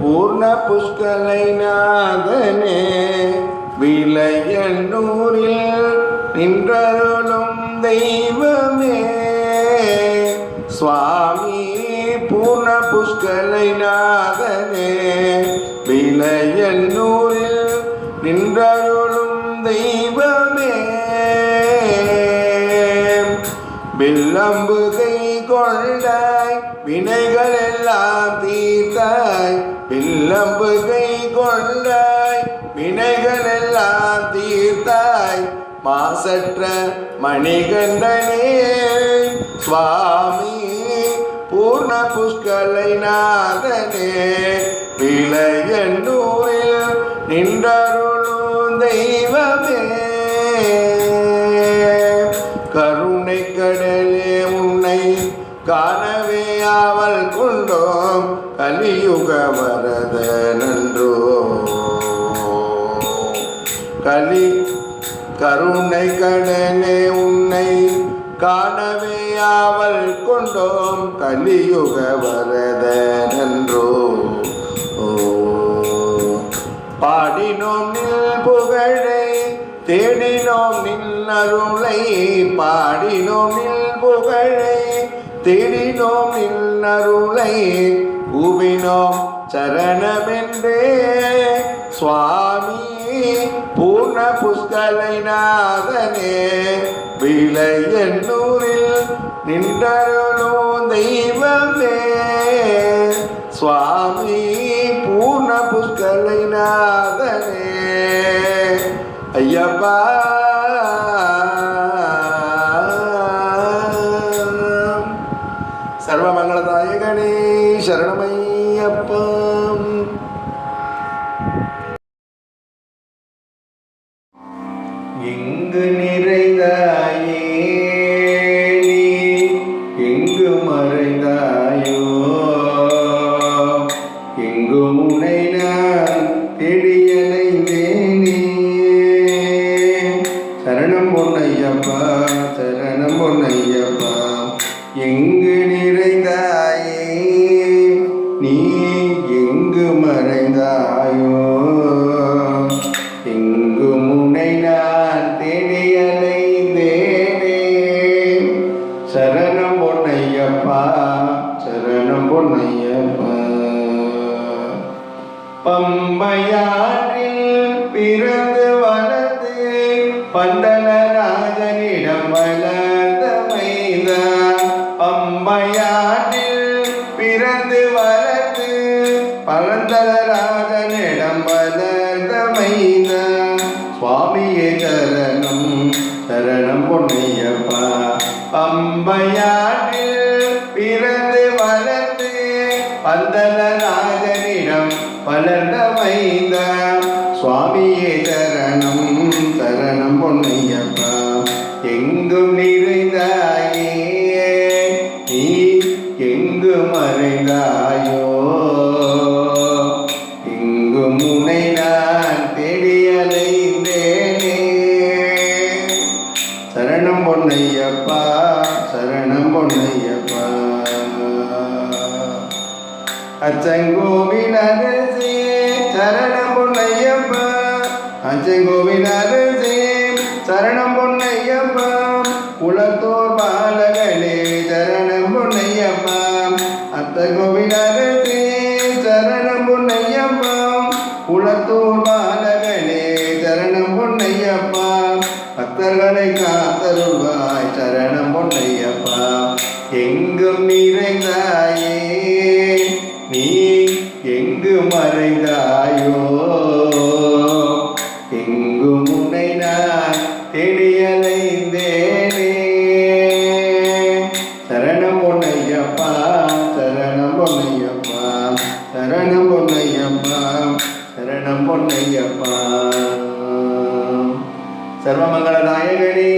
பூர்ண புஷ்கலை நாதனே விளையன்னூரில் நின்றருளும் தெய்வமே. சுவாமி பூர்ண புஷ்கலை நாதனே விளையன்னூரில் நின்றருளும் தெய்வமே. வில்லம்பு கை கொண்டாய் வினைகள் எல்லாம் தீர்த்தாய் வில்லம்புகை கொண்டாய் வினைகள் எல்லாம் தீர்த்தாய் மாசற்ற மணிகண்டனே. சுவாமி பூர்ண புஷ்கலை நாதனே விளையன்னூரில் நின்றருளும் தெய்வமே. கருணை கடலே உன்னை காணவே அவள் கொண்டோம் கலியுக கலி கருணை கடலே உன்னை காணவே அவள் கொண்டோம். கலியுக வரத நன்றோ பாடினோம் நில் புகழை தேடினோம் நில் அருளை. பாடினோம் நில் புகழை தேடினோம் நில் அருளை. கூவினோம் சரணமென்றே. சுவாமி பூர்ண புஷ்கலை நாதனே விளையன்னூரில் நின்றருளும் தெய்வமே சுவாமி பூர்ண புஷ்கலை நாதனே ஐயப்பா. சர்வமங்களதாயகனே சரணமை நீ எங்கு மறைந்தாயோ? எங்கு முனை நான் தேடி அலைந்தேனே சரணம் பொன்னையப்பா சரணம் பொன்னையப்பா. பம்பையாற்றில் பிறந்து வளர்த்து வளர்ந்து பண்டலராஜனிடம் வளர்ந்த மைதா பம்பையாற்றில் சுவாமியே சரணம் சரணம் பொன்னையப்பா. பம்பையாற்றில் பிறந்து வளர்ந்து பந்தலராஜனிடம் வளர்ந்த வைந்த சுவாமியே சரணம் சரணம் பொன்னையப்பா. எங்கும் நிறை சரணம் பொன்னையப்பா. அச்சங்கோவில் அரசே சரணம் பொன்னையப்பா. அச்சங்கோவில் அரசே சரணம் பொன்னையப்பா குலத்தோர் பாலகளே சரணம் பொன்னையப்பா. அத்த கோவில் பக்தர்களை காத்தருள்வாய் சரணம் பொன்னையப்பா. எங்கும் நிறைந்தாயே நீ எங்கு மறைந்தாயோ. எங்கும் உன்னை நான் தேடியலைந்தேனே. சரணம் பொன்னையப்பா சரணம் பொன்னையப்பா சரணம் பொன்னையப்பா சரணம் பொன்னையப்பா. സർവമംഗളനായകനേ.